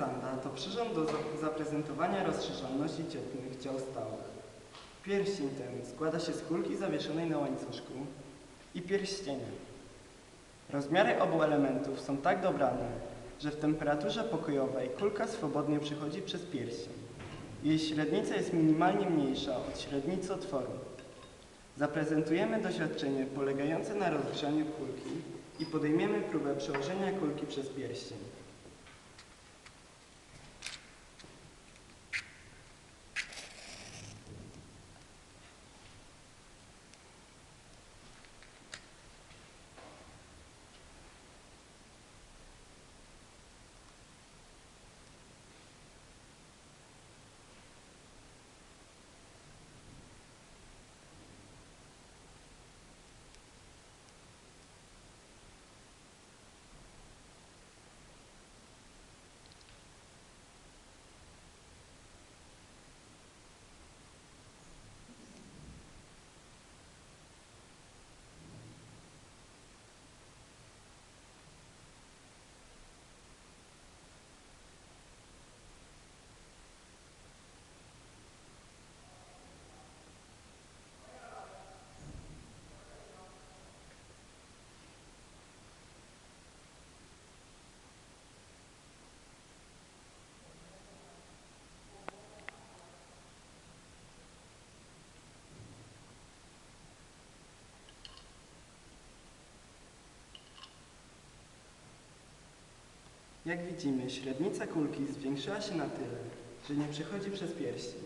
sanda to przyrząd do za- zaprezentowania rozszerzalności cieplnych ciał stałych. Pierścień ten składa się z kulki zawieszonej na łańcuszku i pierścienia. Rozmiary obu elementów są tak dobrane, że w temperaturze pokojowej kulka swobodnie przechodzi przez pierścień. Jej średnica jest minimalnie mniejsza od średnicy otworu. Zaprezentujemy doświadczenie polegające na rozgrzaniu kulki i podejmiemy próbę przełożenia kulki przez pierścień. Jak widzimy, średnica kulki zwiększyła się na tyle, że nie przechodzi przez pierścień.